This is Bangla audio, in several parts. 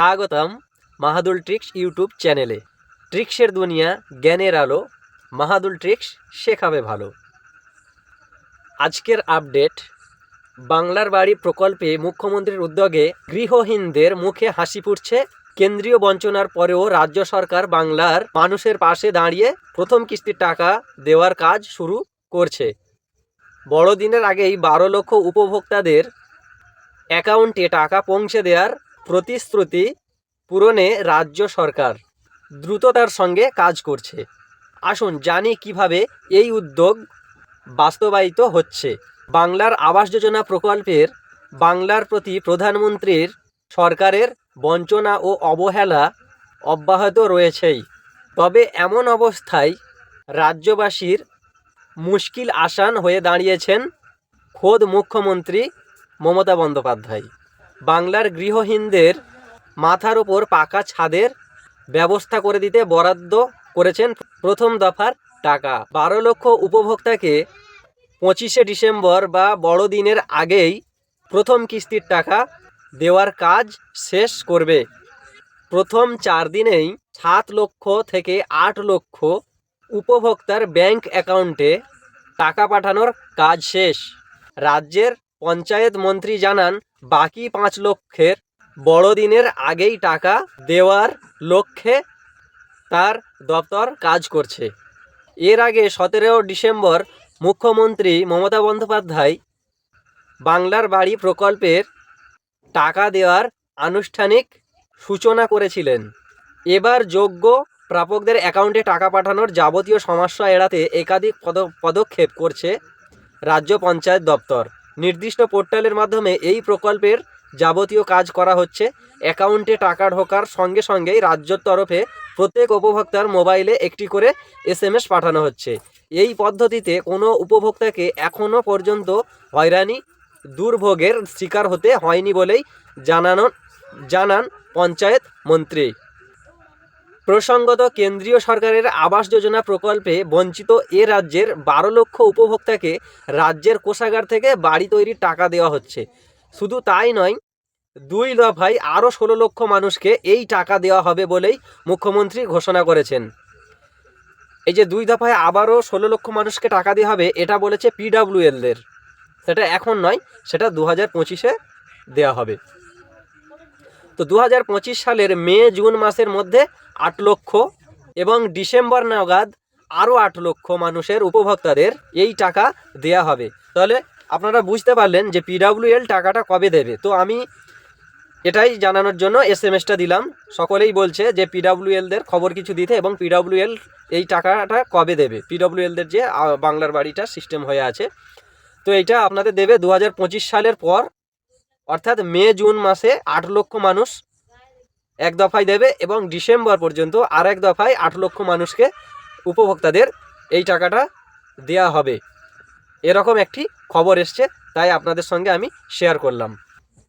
স্বাগতম মাহাদুল ট্রিক্স ইউটিউব চ্যানেলে। ট্রিক্সের দুনিয়া জ্ঞানের আলো, মাহাদুল ট্রিক্স শেখাবে ভালো। আজকের আপডেট, বাংলার বাড়ি প্রকল্পে মুখ্যমন্ত্রীর উদ্যোগে গৃহহীনদের মুখে হাসি ফুটছে কেন্দ্রীয় বঞ্চনার পরেও রাজ্য সরকার বাংলার মানুষের পাশে দাঁড়িয়ে প্রথম কিস্তির টাকা দেওয়ার কাজ শুরু করছে। বড়দিনের আগেই বারো লক্ষ উপভোক্তাদের অ্যাকাউন্টে টাকা পৌঁছে দেওয়ার প্রতিশ্রুতি পূরণে রাজ্য সরকার দ্রুততার সঙ্গে কাজ করছে। আসুন জানি কীভাবে এই উদ্যোগ বাস্তবায়িত হচ্ছে। বাংলার আবাস যোজনা প্রকল্পের বাংলার প্রতি প্রধানমন্ত্রীর সরকারের বঞ্চনা ও অবহেলা অব্যাহত রয়েছেই। তবে এমন অবস্থায় রাজ্যবাসীর মুশকিল আসান হয়ে দাঁড়িয়েছেন খোদ মুখ্যমন্ত্রী মমতা বন্দ্যোপাধ্যায়। বাংলার গৃহহীনদের মাথার ওপর পাকা ছাদের ব্যবস্থা করে দিতে বরাদ্দ করেছেন প্রথম দফার টাকা। বারো লক্ষ উপভোক্তাকে পঁচিশে ডিসেম্বর বা বড়দিনের আগেই প্রথম কিস্তির টাকা দেওয়ার কাজ শেষ করবে। প্রথম চার দিনেই সাত লক্ষ থেকে আট লক্ষ উপভোক্তার ব্যাংক অ্যাকাউন্টে টাকা পাঠানোর কাজ শেষ। রাজ্যের পঞ্চায়েত মন্ত্রী জানান বাকি পাঁচ লক্ষের বড়দিনের আগেই টাকা দেওয়ার লক্ষ্যে তার দপ্তর কাজ করছে। এর আগে সতেরো ডিসেম্বর মুখ্যমন্ত্রী মমতা বন্দ্যোপাধ্যায় বাংলার বাড়ি প্রকল্পের টাকা দেওয়ার আনুষ্ঠানিক সূচনা করেছিলেন। এবার যোগ্য প্রাপকদের অ্যাকাউন্টে টাকা পাঠানোর যাবতীয় সমস্যা এড়াতে একাধিক পদ- পদক্ষেপ করছে রাজ্য পঞ্চায়েত দপ্তর। নির্দিষ্ট পোর্টালের মাধ্যমে এই প্রকল্পের যাবতীয় কাজ করা হচ্ছে। অ্যাকাউন্টে টাকা ঢোকার সঙ্গে সঙ্গেই রাজ্যর তরফে প্রত্যেক উপভোক্তার মোবাইলে একটি করে এসএমএস পাঠানো হচ্ছে। এই পদ্ধতিতে কোনো উপভোক্তাকে এখনও পর্যন্ত হয়রানি, দুর্ভোগের শিকার হতে হয়নি বলেই জানানো জানান পঞ্চায়েত মন্ত্রী। প্রসঙ্গত কেন্দ্রীয় সরকারের আবাস যোজনা প্রকল্পে বঞ্চিত এ রাজ্যের বারো লক্ষ উপভোক্তাকে রাজ্যের কোষাগার থেকে বাড়ি তৈরির টাকা দেওয়া হচ্ছে। শুধু তাই নয়, দুই দফায় আরও ষোলো লক্ষ মানুষকে এই টাকা দেওয়া হবে বলেই মুখ্যমন্ত্রী ঘোষণা করেছেন। এই যে দুই দফায় আবারও ষোলো লক্ষ মানুষকে টাকা দেওয়া হবে, এটা বলেছে পিডাব্লিউএলদের সেটা এখন নয়, সেটা দু হাজার পঁচিশে দেওয়া হবে। তো দু হাজার পঁচিশ সালের মে, জুন মাসের মধ্যে আট লক্ষ এবং ডিসেম্বর নাগাদ আরও আট লক্ষ মানুষের উপভোক্তাদের এই টাকা দেয়া হবে। তাহলে আপনারা বুঝতে পারলেন যে পিডাব্লিউএল টাকাটা কবে দেবে। তো আমি এটাই জানানোর জন্য এস এম এসটা দিলাম। সকলেই বলছে যে পিডাব্লিউএলদের খবর কিছু দিতে এবং পিডাব্লিউএল এই টাকাটা কবে দেবে। পিডাব্লিউএলদের যে বাংলার বাড়িটা সিস্টেম হয়ে আছে। তো এইটা আপনাদের দেবে দু হাজার পঁচিশ সালের পর, অর্থাৎ মে, জুন মাসে আট লক্ষ মানুষ এক দফায় দেবে এবং ডিসেম্বর পর্যন্ত আর এক দফায় আট লক্ষ মানুষকে উপভোক্তাদের এই টাকাটা দেয়া হবে। এরকম একটি খবর এসছে, তাই আপনাদের সঙ্গে আমি শেয়ার করলাম।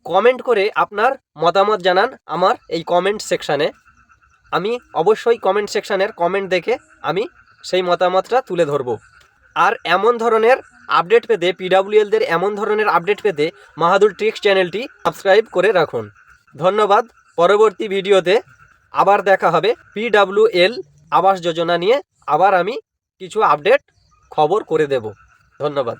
কমেন্ট করে আপনার মতামত জানান আমার এই কমেন্ট সেকশানে আমি অবশ্যই কমেন্ট সেকশানের কমেন্ট দেখে আমি সেই মতামতটা তুলে ধরব। আর এমন ধরনের আপডেট পেতে পিডাব্লিউএলদের এমন ধরনের আপডেট পেতে মাহাদুর ট্রিক্স চ্যানেলটি সাবস্ক্রাইব করে রাখুন। ধন্যবাদ। পরবর্তী ভিডিওতে আবার দেখা হবে পিডাব্লিউএল আবাস যোজনা নিয়ে। আবার আমি কিছু আপডেট খবর করে দেব। ধন্যবাদ।